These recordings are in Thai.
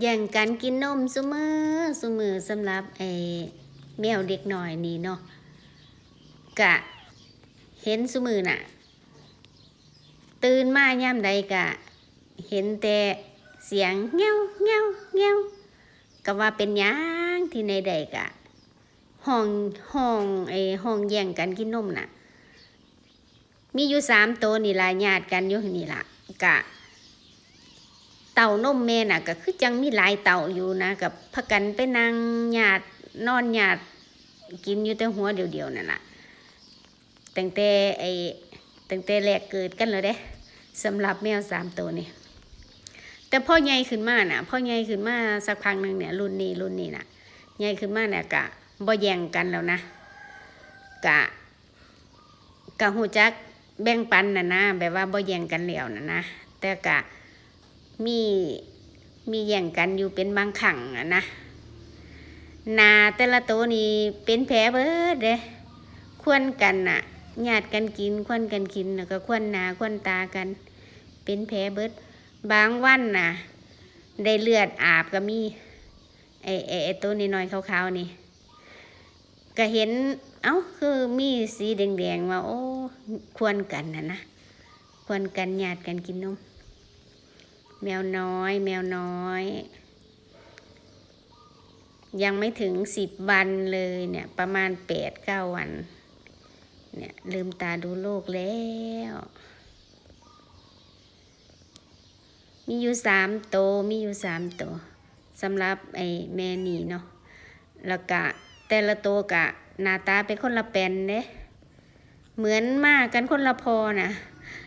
แย่งกันกินนมซุมือซุมือสำหรับไอ้แมวเด็กหน่อยนี่เนาะกะเห็นซุมือน่ะ ตื่นมาย่ำใดกะ เห็นแต่เสียงเงี้ยวเงี้ยวเงี้ยวก็ว่าเป็นยังที่ในใดกะห้องห้องไอ้ห้องแย่งกันกินนมน่ะ มีอยู่สามตัวนี่ละญาติกันอยู่นี่ละกะ เต่านมแม่น่ะก็คือจังมีหลายเต่าอยู่นะกับพากันไปนั่งญาตินอนญาติกินอยู่แต่หัวเดียวๆนั่นแหละตั้งแต่ไอ้ตั้งแต่แรกเกิดกันเลยเด้สำหรับแมวสามตัวนี่แต่พ่อใหญ่ขึ้นมาน่ะพ่อใหญ่ขึ้นมาสักพักหนึ่งเนี่ยรุ่นนี้รุ่นนี้น่ะใหญ่ขึ้นมาเนี่ยกะบ่แย่งกันแล้วนะกะกะหูจักแบ่งปันน่ะนะแบบว่าบ่แย่งกันแล้วน่ะนะแต่กะ มีมีแย่งกันอยู่เป็นบางขังอะนะนาแต่ละตัวนี่เป็นแผลเบิดเด้ควรกันน่ะญาติกันกินควรกันกินแล้วก็ควรหนาควรตากัน เป็นแผลเบิด บางวันน่ะ ได้เลือดอาบก็มีไอไอไอตัวนี้น้อยๆขาวๆนี่ ก็เห็น เอ้าคือมีสีแดงๆว่าโอ้ ควรกันนะนะควรกันญาติกันกินนม แมวน้อย แมวน้อย ยังไม่ถึงสิบวันเลยเนี่ย ประมาณแปดเก้าวัน เนี่ย ลืมตาดูโลกแล้ว มีอยู่สามโตวมีอยู่สามตัวสำหรับไอ้แม่นี่เนาะแล้วก็แต่ละตัวกะหน้าตาเป็นคนละแปนเด้เหมือนมากกันคนละพอนะ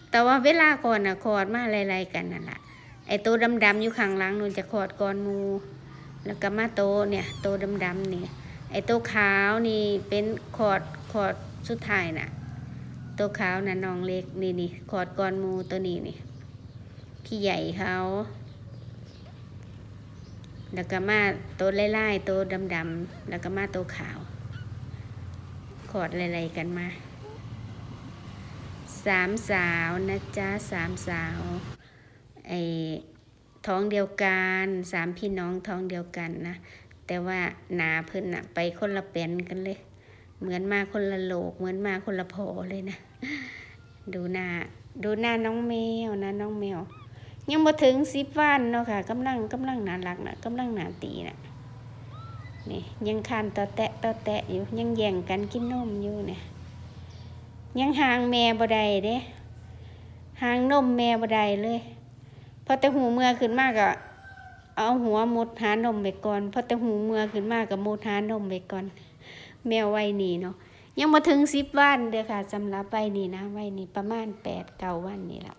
แต่ว่าเวลาก่อนนะคอดมาไล่ๆกันนั่นแหละ ไอ้ตัวดำๆอยู่ข้างหลังนู่นจะขอดก่อนมูแล้วก็มาโตเนี่ยโตดำๆนี่ไอ้ตัวขาวนี่เป็นขอดขอดสุดท้ายน่ะตัวขาวน่ะน้องเล็กนี่นี่ขอดก่อนมูตัวนี้นี่พี่ใหญ่เขาแล้วก็มาตัวไล่ๆตัวดำๆแล้วก็มาตัวขาว ขอดอะไรๆกันมาสามสาวนะจ๊ะสามสาว ไอ้ท้องเดียวกันสามพี่น้องท้องเดียวกันนะ แต่ว่าหนาเพิ่นอะไปคนละแปนกันเลย เหมือนมาคนละโลก เหมือนมาคนละโพเลยนะ ดูหน้าดูหน้าน้องแมวนะน้องแมว ยังมาถึงสิบวันเนาะค่ะกำลังกำลังน่ารักนะกำลังหนาตีนะนี่ยังคานต่อแตะต่อแตะอยู่ยังแย่งกันกินนมอยู่เนี่ยยังห่างแม่บ่ได้เด้ห่างนมแม่บ่ได้เลย อแต่หูเมื่อขึ้นมากอะเอาหัวมดหานมไปก่อนพอแต่หูเมื่อขึ้นมากกับมดหานมไปก่อน แมวไว้นี่เนาะยังมาถึงสิบวันเด้อค่ะสำหรับไว้นี่นะไว้นี่ประมาณแปดเก้าวันนี่ละ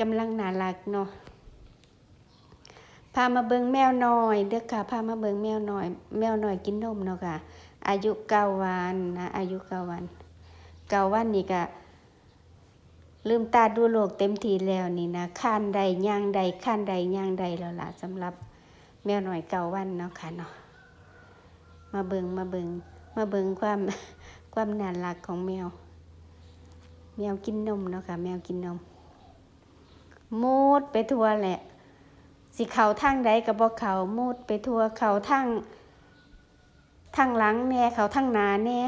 กำลังน่ารักเนาะพามาเบิงแมวน้อยเด้อค่ะพามาเบิงแมวน้อย แมวน้อยกินนมเนาะค่ะ อายุเก้าวันนะอายุเก้าวันเก้าวันนี่ก็ ลืมตาดูโลกเต็มทีแล้วนี่นะข้นใดย่างใดข้นใดย่างใดแล้วล่ะสำหรับแมวหน่อยเก่าวันเนาะค่ะเนาะมาเบิงมาเบิงมาเบิงความความน่ารักของแมว แมวกินนมเนาะค่ะ แมวกินนมมูดไปทั่วแหละ สิเขาทางใดกับบอกเขามูดไปทั่วเขาทางทางหลังแน่เขาทางหนาแน่